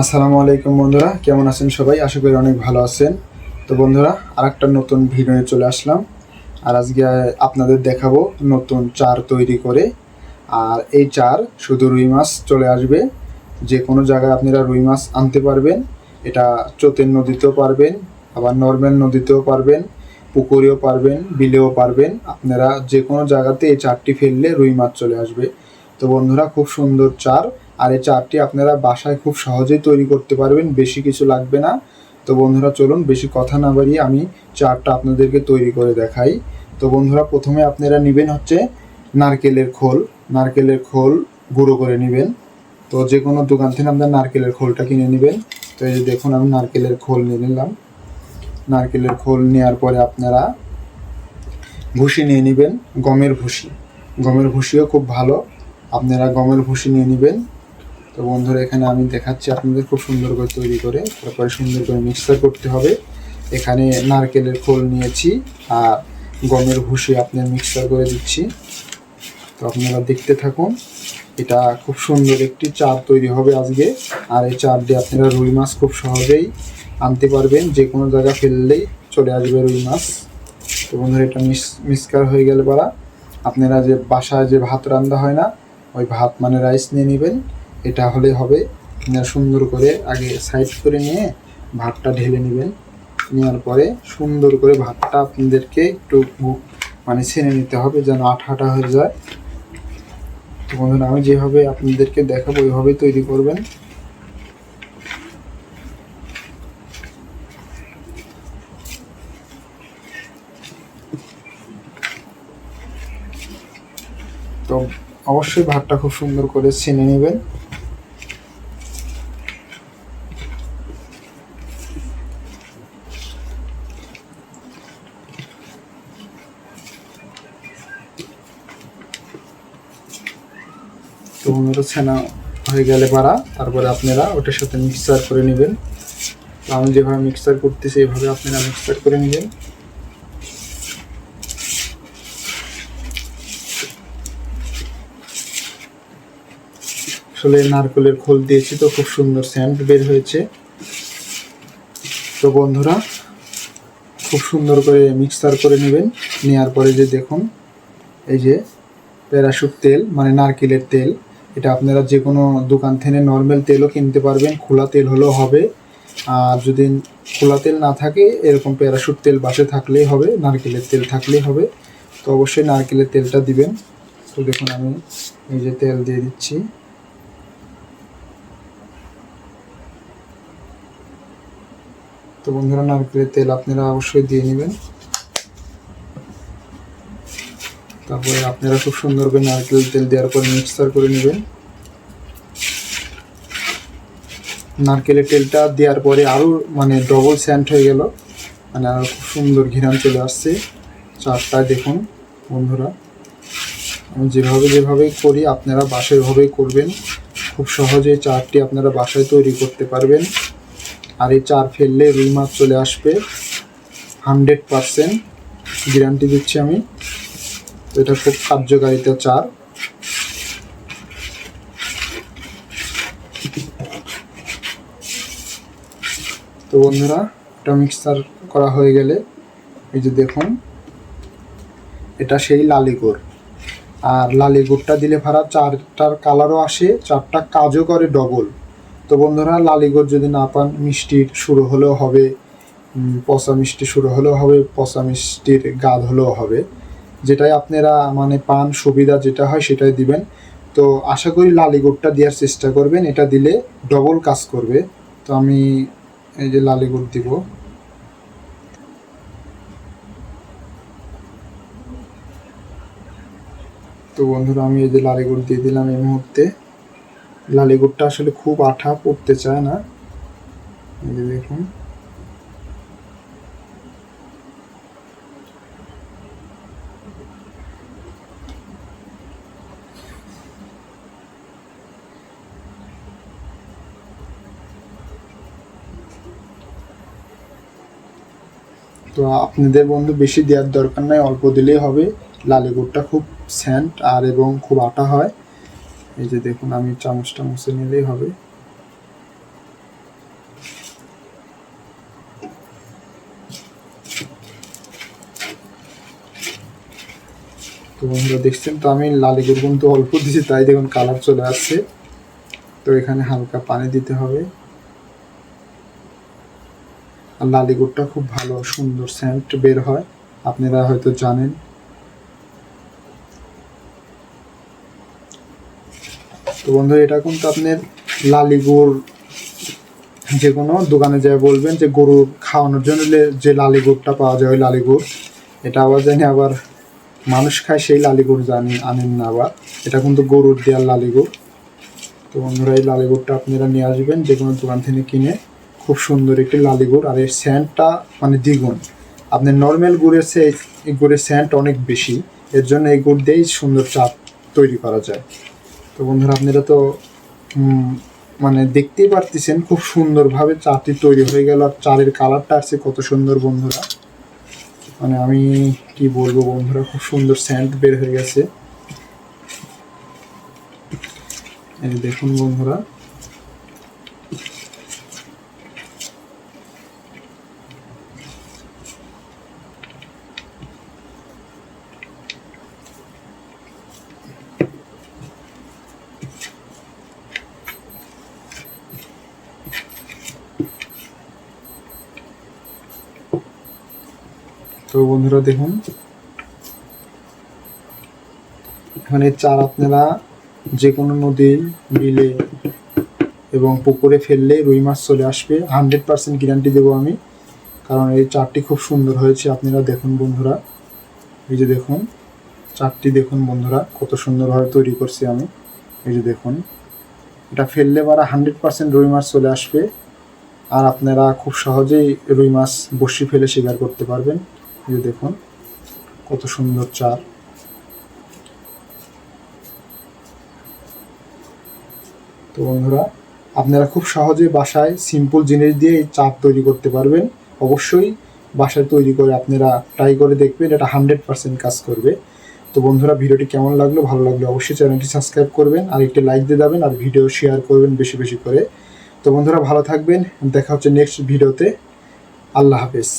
আসসালামু আলাইকুম বন্ধুরা, কেমন আছেন সবাই? আশা করি অনেক ভালো আছেন। তো বন্ধুরা, আরেকটা নতুন ভিডিও চলে আসলাম। আর আজকে আপনাদের দেখাবো নতুন চার তৈরি করে। আর এই চার শুধু রুই মাছ চলে আসবে। যে কোনো জায়গায় আপনারা রুই মাছ আনতে পারবেন। এটা চোতের নদীতেও পারবেন, আবার নর্মাল নদীতেও পারবেন, পুকুরেও পারবেন, বিলেও পারবেন। আপনারা যে কোনো জায়গাতে এই চারটি ফেললে রুই মাছ চলে আসবে। তো বন্ধুরা, খুব সুন্দর চার। আর এই চারটি আপনারা বাসায় খুব সহজেই তৈরি করতে পারবেন, বেশি কিছু লাগবে না। তো বন্ধুরা, চলুন বেশি কথা না বাড়িয়ে আমি চারটা আপনাদেরকে তৈরি করে দেখাই। তো বন্ধুরা, প্রথমে আপনারা নেবেন হচ্ছে নারকেলের খোল। নারকেলের খোল গুঁড়ো করে নেবেন। তো যে কোনো দোকান থেকে আপনার নারকেলের খোলটা কিনে নেবেন। তো এই যে দেখুন, আমি নারকেলের খোল নিয়ে নিলাম। নারকেলের খোল নেওয়ার পরে আপনারা ভুসি নিয়ে নেবেন, গমের ভুসি। গমের ভুসিও খুব ভালো। আপনারা গমের ভুসি নিয়ে নেবেন। তো বন্ধুরা, এখানে আমি দেখাচ্ছি আপনাদের খুব সুন্দর করে তৈরি করে, তারপরে সুন্দর করে মিক্সার করতে হবে। এখানে নারকেলের খোল নিয়েছি আর গমের ভুসি আপনার মিক্সার করে দিচ্ছি। তো আপনারা দেখতে থাকুন, এটা খুব সুন্দর একটি চার তৈরি হবে আজকে। আর এই চার দিয়ে আপনারা রুই মাছ খুব সহজেই আনতে পারবেন, যে কোনো জায়গা ফেললেই চলে আসবে রুই মাছ। তো বন্ধুরা, এটা মিস মিসকার হয়ে গেলে পারা, আপনারা যে বাসায় যে ভাত রান্না হয় না, ওই ভাত মানে রাইস নিয়ে নেবেন। এটা হলে হবে। সুন্দর করে আগে সাইড করে নিয়ে ভাতটা ঢেলে নেবেন। নেওয়ার পরে সুন্দর করে ভাতটা আপনাদেরকে একটু মানে ছেনে নিতে হবে যেন আঠা আঠা হয়ে যায়। তো বন্ধুরা, আমি যেভাবে আপনাদেরকে দেখাবো ওইভাবেই তৈরি করবেন। তো অবশ্যই ভাতটা খুব সুন্দর করে ছেনে নেবেন। বন্ধুরা ছেনা হয়ে গেলে পারা তারপরে আপনারা ওটার সাথে মিক্সচার করে নেবেন। আমি যেভাবে মিক্সচার করতেছি, এইভাবে আপনারা মিক্সচার করে নেবেন। আসলে নারকেলের খোল দিয়েছি তো, খুব সুন্দর স্যান্ড বের হয়েছে। তো বন্ধুরা, খুব সুন্দর করে মিক্সচার করে নেবেন। নেওয়ার পরে যে দেখুন, এই যে প্যারাশুট তেল মানে নারকেলের তেল। এটা আপনারা যে কোনো দোকান থেকে নর্মাল তেলও কিনতে পারবেন, খোলা তেল হলেও হবে। আর যদি খোলা তেল না থাকে, এরকম প্যারাশুট তেল বাসে থাকলেই হবে, নারকেলের তেল থাকলেই হবে। তো অবশ্যই নারকেলের তেলটা দিবেন। তো দেখুন, আমি এই যে তেল দিয়ে দিচ্ছি। তো বন্ধুরা, নারকেলের তেল আপনারা অবশ্যই দিয়ে নেবেন। তারপরে আপনারা খুব সুন্দর করে নারকেল তেল দেওয়ার পর মিক্সার করে নেবেন। নারকেলের তেলটা দেওয়ার পরে আরও মানে ডবল স্যান্ট হয়ে গেল। মানে আরও খুব সুন্দর ঘিরান চলে আসছে। চারটায় দেখুন বন্ধুরা। আমি যেভাবে যেভাবে করি, আপনারা বাসায় এভাবেই করবেন। খুব সহজে চারটি আপনারা বাসায় তৈরি করতে পারবেন। আর এই চার ফেললে রুই মাছ চলে আসবে। হান্ড্রেড পারসেন্ট গ্যারান্টি দিচ্ছি আমি। এটা খুব কার্যকারিতা চার। তো বন্ধুরা, এটা মিক্সার করা হয়ে গেলে, এই যে দেখুন, এটা সেই লালিগুড় আর লালিগুড়টা দিলে ভাড়া চারটার কালারও আসে, চারটা কাজও করে ডবল তো বন্ধুরা লালিগড় যদি না পান মিষ্টির শুরু হলেও হবে পচা মিষ্টি শুরু হলেও হবে, পচা মিষ্টির গাদ হলেও হবে। যেটাই আপনারা মানে পান, সুবিধা যেটা হয় সেটাই দিবেন। তো আশা করি লালিগুড়টা দেওয়ার চেষ্টা করবেন। এটা দিলে ডবল কাজ করবে। তো আমি এই যে লালিগুড় দিব। তো বন্ধুরা, আমি এই যে লালিগুড় দিয়ে দিলাম এই মুহূর্তে। লালিগুড়টা আসলে খুব আঠা, পড়তে চায় না। এই যে দেখুন। তো আপনাদের বন্ধু বেশি দেওয়ার দরকার নাই, অল্প দিলেই হবে। লালে গুড়টা খুব স্যান্ট আর এবং খুব আটা হয়। এই যে দেখুন, আমি চামচটা মুছে নিলেই হবে। তো বন্ধুরা, দেখছেন তো আমি লালে গুড় কিন্তু অল্প দিয়েছি, তাই দেখুন কালার চলে আসছে। তো এখানে হালকা পানি দিতে হবে। আর লালি গুড়টা খুব ভালো, সুন্দর সেন্ট বের হয়। আপনারা হয়তো জানেন। তো বন্ধু এটা কিন্তু আপনার লালি গুড় যে কোনো দোকানে যায় বলবেন যে গরু খাওয়ানোর জন্য যে লালি গুড়টা পাওয়া যায় ওই লালি গুড় এটা আবার জানি আবার মানুষ খায় সেই লালি গুড় জানি, আনেন না আবার। এটা কিন্তু গরুর দেওয়ার লালি গুড় তো বন্ধুরা, এই লালি গুড়টা আপনারা নিয়ে আসবেন যে কোনো দোকান থেকে কিনে। খুব সুন্দর একটি লালি গুড় আর এর স্যান্ডটা মানে দ্বিগুণ। আপনার নর্মাল গুড়ের চেয়ে এই গুড়ের স্যান্ড অনেক বেশি, এর জন্য এই গুড় দিয়েই সুন্দর চাপ তৈরি করা যায়। তো বন্ধুরা, আপনারা তো মানে দেখতেই পারতেছেন খুব সুন্দরভাবে চাটি তৈরি হয়ে গেল আর চারের কালারটা আসছে কত সুন্দর বন্ধুরা। মানে আমি কি বলব বন্ধুরা, খুব সুন্দর স্যান্ড বের হয়ে গেছে। দেখুন বন্ধুরা তো বন্ধুরা দেখুন। এখানে চার আপনারা যে কোনো নদী বিলে এবং পুকুরে ফেললে রুই মাছ চলে আসবে। হান্ড্রেড পার্সেন্ট গ্যারান্টি দেবো আমি, কারণ এই চারটি খুব সুন্দর হয়েছে আপনারা দেখুন বন্ধুরা। এই যে দেখুন, চারটি দেখুন বন্ধুরা, কত সুন্দরভাবে তৈরি করছি আমি। এই যে দেখুন, এটা ফেললে বারা হান্ড্রেড পার্সেন্ট রুই মাছ চলে আসবে। আর আপনারা খুব সহজেই রুই মাছ বসি ফেলে শিকার করতে পারবেন। এই দেখুন, কত সুন্দর চার তো বন্ধুরা, আপনারা খুব সহজে বাসায় সিম্পল জিনিস দিয়ে এই চাপ তৈরি করতে পারবেন। অবশ্যই বাসায় তৈরি করে আপনারা ট্রাই করে দেখবেন, এটা হান্ড্রেড পার্সেন্ট কাজ করবে। তো বন্ধুরা, ভিডিওটি কেমন লাগল, ভালো লাগল অবশ্যই চ্যানেলটি সাবস্ক্রাইব করবেন, আর একটি লাইক দিয়ে দেবেন আর ভিডিও শেয়ার করবেন বেশি বেশি করে। তো বন্ধুরা, ভালো থাকবেন, দেখা হচ্ছে নেক্সট ভিডিওতে আল্লাহ হাফেজ।